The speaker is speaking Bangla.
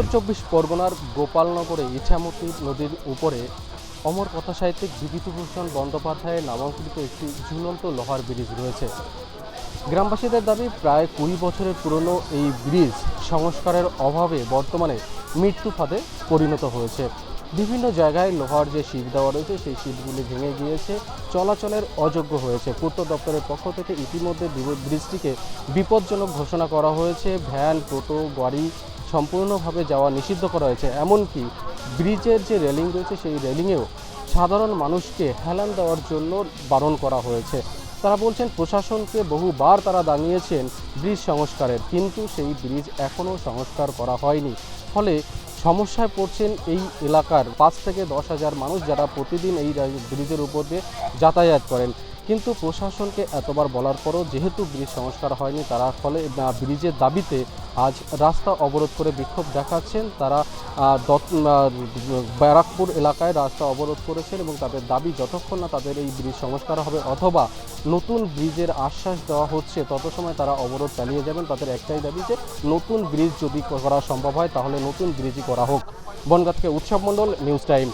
উত্তর চব্বিশ পরগনার গোপালনগরে ইছামতি নদীর উপরে অমর কথা সাহিত্যিক বিভূতিভূষণ বন্দ্যোপাধ্যায়ের নামাঙ্কিত একটি ঝুলন্ত লোহার ব্রিজ রয়েছে। গ্রামবাসীদের দাবি, প্রায় কুড়ি বছরের পুরনো এই ব্রিজ সংস্কারের অভাবে বর্তমানে মৃত্যু ফাঁদে পরিণত হয়েছে। বিভিন্ন জায়গায় লোহার যে শীট দেওয়া রয়েছে, সেই শীটগুলি ভেঙে গিয়েছে, চলাচলের অযোগ্য হয়েছে। পূর্ত দপ্তরের পক্ষ থেকে ইতিমধ্যে ব্রিজটিকে বিপজ্জনক ঘোষণা করা হয়েছে। ভ্যান, টোটো, গাড়ি সম্পূর্ণভাবে যাওয়া নিষিদ্ধ করা হয়েছে। এমনকি ব্রিজের যে রেলিং রয়েছে, সেই রেলিংয়েও সাধারণ মানুষকে হেলান দেওয়ার জন্য বারণ করা হয়েছে। তারা বলছেন, প্রশাসনকে বহুবার তারা দাঁড়িয়েছেন ব্রিজ সংস্কারের, কিন্তু সেই ব্রিজ এখনও সংস্কার করা হয়নি। ফলে সমস্যায় পড়ছেন এই এলাকার পাঁচ থেকে দশ হাজার মানুষ যারা প্রতিদিন এই ব্রিজের উপর দিয়ে যাতায়াত করেন। কিন্তু প্রশাসনকে এতবার বলার পরও যেহেতু ব্রিজ সংস্কার হয়নি, তারা ফলে ব্রিজের দাবিতে আজ রাস্তা অবরোধ করে বিক্ষোভ দেখাচ্ছেন। তারা ব্যারাকপুর এলাকায় রাস্তা অবরোধ করেছেন এবং তাদের দাবি যতক্ষণ না তাদের এই ব্রিজ সংস্কার হবে অথবা নতুন ব্রিজের আশ্বাস দেওয়া হচ্ছে, তত সময় তারা অবরোধ চালিয়ে যাবেন। তাদের একটাই দাবি যে নতুন ব্রিজ যদি করা সম্ভব হয়, তাহলে নতুন ব্রিজই করা হোক। বনগাঁ থেকে উৎসব মণ্ডল, নিউজ টাইম।